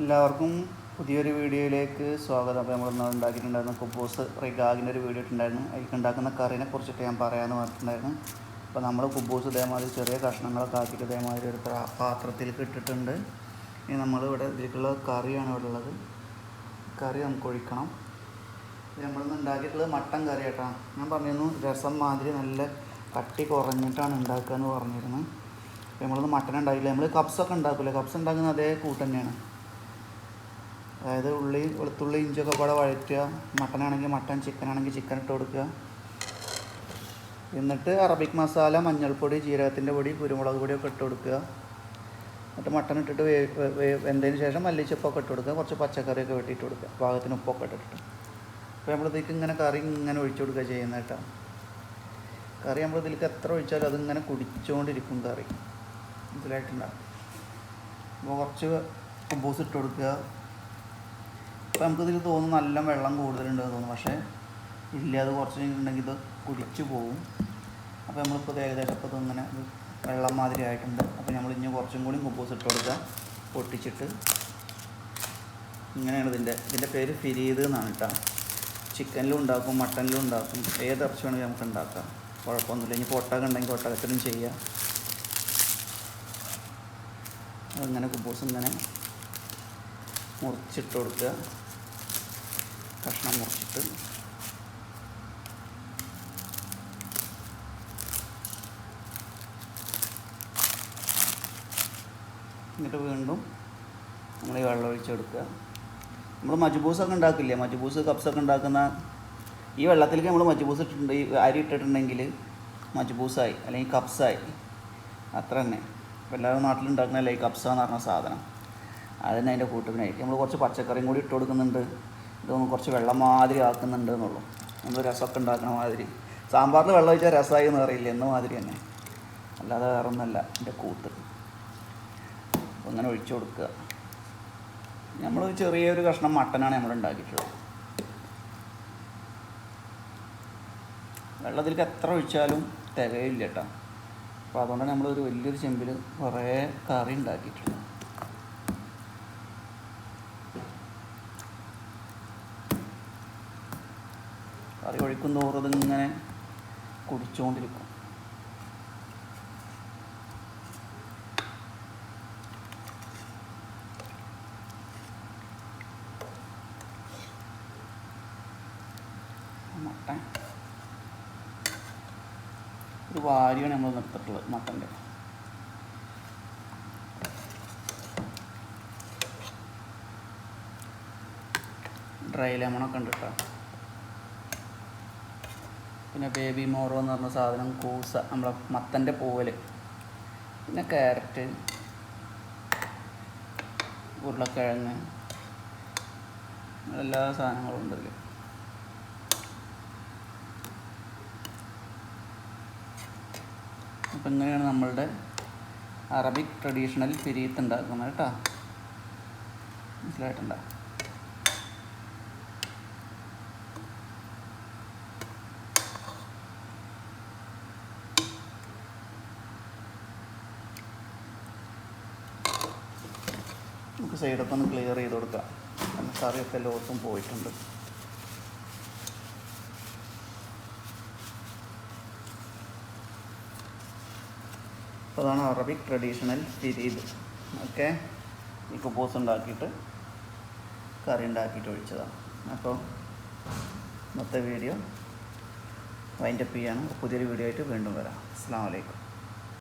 എല്ലാവർക്കും പുതിയൊരു വീഡിയോയിലേക്ക് സ്വാഗതം. അപ്പോൾ നമ്മൾ ഇന്ന് ഉണ്ടാക്കിയിട്ടുണ്ടായിരുന്ന കുബൂസ് റിഗാഗിന്റെ ഒരു വീഡിയോ ഇട്ടുണ്ടായിരുന്നു അതിൽ ഉണ്ടാക്കുന്ന കറീനെ കുറിച്ചിട്ട് ഞാൻ പറയാമെന്ന് പറഞ്ഞിട്ടുണ്ടായിരുന്നു. അപ്പോൾ നമ്മൾ കുബൂസ് ഇതേമാതിരി ചെറിയ കഷ്ണങ്ങളൊക്കെ ആക്കിയിട്ട് ഇതേമാതിരി ഒരു പാത്രത്തിലേക്ക് ഇട്ടിട്ടുണ്ട്. ഇനി നമ്മൾ ഇവിടെ ഇതിലേക്കുള്ള കറിയാണ് ഇവിടെ ഉള്ളത്. കറി നമുക്ക് ഒഴിക്കണം. നമ്മളിന്ന് ഉണ്ടാക്കിയിട്ടുള്ളത് മട്ടൻ കറി കേട്ടോ. ഞാൻ പറഞ്ഞിരുന്നു രസം മാതിരി നല്ല കട്ടി കുറഞ്ഞിട്ടാണ് ഉണ്ടാക്കുക എന്ന് പറഞ്ഞിരുന്നു. അപ്പോൾ നമ്മളൊന്ന് മട്ടൻ ഉണ്ടാക്കില്ല നമ്മൾ കപ്സൊക്കെ ഉണ്ടാക്കില്ല കപ്സ് ഉണ്ടാക്കുന്ന അതേ കൂട്ട് തന്നെയാണ്. അതായത് ഉള്ളി വെളുത്തുള്ളി ഇഞ്ചിയൊക്കെ കൂടെ വഴറ്റുക. മട്ടനാണെങ്കിൽ മട്ടൻ ചിക്കൻ ആണെങ്കിൽ ചിക്കൻ ഇട്ട് കൊടുക്കുക. എന്നിട്ട് അറബിക് മസാല മഞ്ഞൾപ്പൊടി ജീരകത്തിന്റെ പൊടി കുരുമുളക് പൊടിയൊക്കെ ഇട്ട് കൊടുക്കുക. എന്നിട്ട് മട്ടൺ ഇട്ടിട്ട് വേ വെന്തതിന് ശേഷം മല്ലിച്ചപ്പൊക്കെ ഇട്ട് കൊടുക്കുക. കുറച്ച് പച്ചക്കറിയൊക്കെ വെട്ടിയിട്ട് കൊടുക്കുക. പാകത്തിന് ഉപ്പൊക്കെ ഇട്ടിട്ട് അപ്പോൾ നമ്മളിതിലേക്ക് ഇങ്ങനെ കറി ഇങ്ങനെ ഒഴിച്ചു കൊടുക്കുക ചെയ്യുന്നത് കേട്ടോ. കറി നമ്മൾ ഇതിലേക്ക് എത്ര ഒഴിച്ചാലും അതിങ്ങനെ കുടിച്ചുകൊണ്ടിരിക്കും കറി. ഇതിലായിട്ടുണ്ടാകും അപ്പോൾ കുറച്ച് കുബൂസ് ഇട്ട് കൊടുക്കുക. അപ്പോൾ നമുക്കിതിൽ തോന്നുന്നു നല്ല വെള്ളം കൂടുതലുണ്ടെന്ന് തോന്നുന്നു. പക്ഷേ ഇല്ല അത് കുറച്ച് കഴിഞ്ഞിട്ടുണ്ടെങ്കിൽ ഇത് കുടിച്ചു പോകും അപ്പോൾ നമ്മളിപ്പോൾ ഏകദേശം ഇപ്പോൾ ഇങ്ങനെ വെള്ളം മാതിരി ആയിട്ടുണ്ട്. അപ്പോൾ നമ്മൾ ഇനി കുറച്ചും കൂടി കുബൂസ് ഇട്ട് കൊടുക്കുക. പൊട്ടിച്ചിട്ട് ഇങ്ങനെയാണ് ഇതിന്റെ ഇതിന്റെ പേര് ഫിരീദ് എന്നാണ് കേട്ടോ. ചിക്കനിലും ഉണ്ടാക്കും മട്ടനിലും ഉണ്ടാക്കും. ഏത് ഇറച്ചി വേണമെങ്കിൽ നമുക്ക് ഉണ്ടാക്കാം. കുഴപ്പമൊന്നുമില്ല. ഇനി ഒട്ടകം ഉണ്ടെങ്കിൽ ഒട്ടകത്തിലും ചെയ്യാം. അങ്ങനെ കുബൂസ് ഇങ്ങനെ മുറിച്ചിട്ട് കൊടുക്കുക. കഷ്ണം മുറിച്ചിട്ട്. എന്നിട്ട് വീണ്ടും നമ്മൾ ഈ വെള്ളം ഒഴിച്ചെടുക്കുക നമ്മൾ മജ്ബൂസൊക്കെ ഉണ്ടാക്കില്ലേ? മജ്ബൂസ് കപ്സൊക്കെ ഉണ്ടാക്കുന്ന ഈ വെള്ളത്തിലേക്ക് നമ്മൾ മജ്ബൂസ് ഇട്ടിട്ടുണ്ട്. ഈ അരി ഇട്ടിട്ടുണ്ടെങ്കിൽ മജ്ബൂസായി അല്ലെങ്കിൽ കപ്സായി അത്ര തന്നെ എല്ലാവരും നാട്ടിലുണ്ടാക്കുന്നതല്ലേ ഈ കപ്സ എന്ന് പറഞ്ഞ സാധനം? അതന്നെ അതിന്റെ കൂട്ടത്തിനായിരിക്കും നമ്മൾ കുറച്ച് പച്ചക്കറിയും കൂടി ഇട്ട് കൊടുക്കുന്നുണ്ട്. ഇതൊന്ന് കുറച്ച് വെള്ളം മാതിരി ആക്കുന്നുണ്ട് എന്നുള്ളൂ നമ്മൾ രസമൊക്കെ ഉണ്ടാക്കണ മാതിരി. സാമ്പാറിൽ വെള്ളം ഒഴിച്ചാൽ രസമായി എന്ന് അറിയില്ല. എന്ന മാതിരി തന്നെ. അല്ലാതെ വേറെ ഒന്നല്ല എന്റെ കൂട്ട് അങ്ങനെ ഒഴിച്ചു കൊടുക്കുക. നമ്മൾ ചെറിയൊരു കഷ്ണം മട്ടനാണ് നമ്മൾ ഉണ്ടാക്കിയിട്ടുള്ളത്. വെള്ളത്തിലേക്ക് എത്ര ഒഴിച്ചാലും തികയില്ല കേട്ടോ. അപ്പോൾ അതുകൊണ്ടാണ് നമ്മളൊരു വലിയൊരു ചെമ്പിൽ കുറേ കറി ഉണ്ടാക്കിയിട്ടുള്ളത്. കറി കഴിക്കും തോറും ഇതിങ്ങനെ കുടിച്ചുകൊണ്ടിരിക്കും മട്ടൻ ഒരു വാരിയാണ് നമ്മൾ നിർത്തിട്ടുള്ളത് മട്ടന്റെ. ഡ്രൈ ലെമണൊക്കെ ഉണ്ട് കേട്ടോ. പിന്നെ ബേബി മോറോ എന്ന് പറഞ്ഞ സാധനം കൂസ നമ്മളെ മത്തന്റെ പൂവൽ പിന്നെ ക്യാരറ്റ് ഉരുളക്കിഴങ്ങ് എല്ലാ സാധനങ്ങളും ഉണ്ട് അപ്പം ഇങ്ങനെയാണ് നമ്മളുടെ അറബിക് ട്രഡീഷണൽ പിരിയത്ത് ഉണ്ടാക്കുന്നത് കേട്ടോ. മനസ്സിലായിട്ടുണ്ടോ? നമുക്ക് സൈഡൊക്കെ ഒന്ന് ക്ലിയർ ചെയ്ത് കൊടുക്കാം. കാരണം കറിയൊക്കെ എല്ലാവർക്കും പോയിട്ടുണ്ട്. അതാണ് അറബിക് ട്രഡീഷണൽ ഫിരീദ് ഓക്കെ ഈ കുബൂസ് ഉണ്ടാക്കിയിട്ട് കറി ഉണ്ടാക്കിയിട്ട് ഒഴിച്ചതാണ്. അപ്പോൾ ഇന്നത്തെ വീഡിയോ വൈൻഡപ്പ് ചെയ്യാണ്. പുതിയൊരു വീഡിയോ ആയിട്ട് വീണ്ടും വരാം. അസ്സാം വലൈക്കും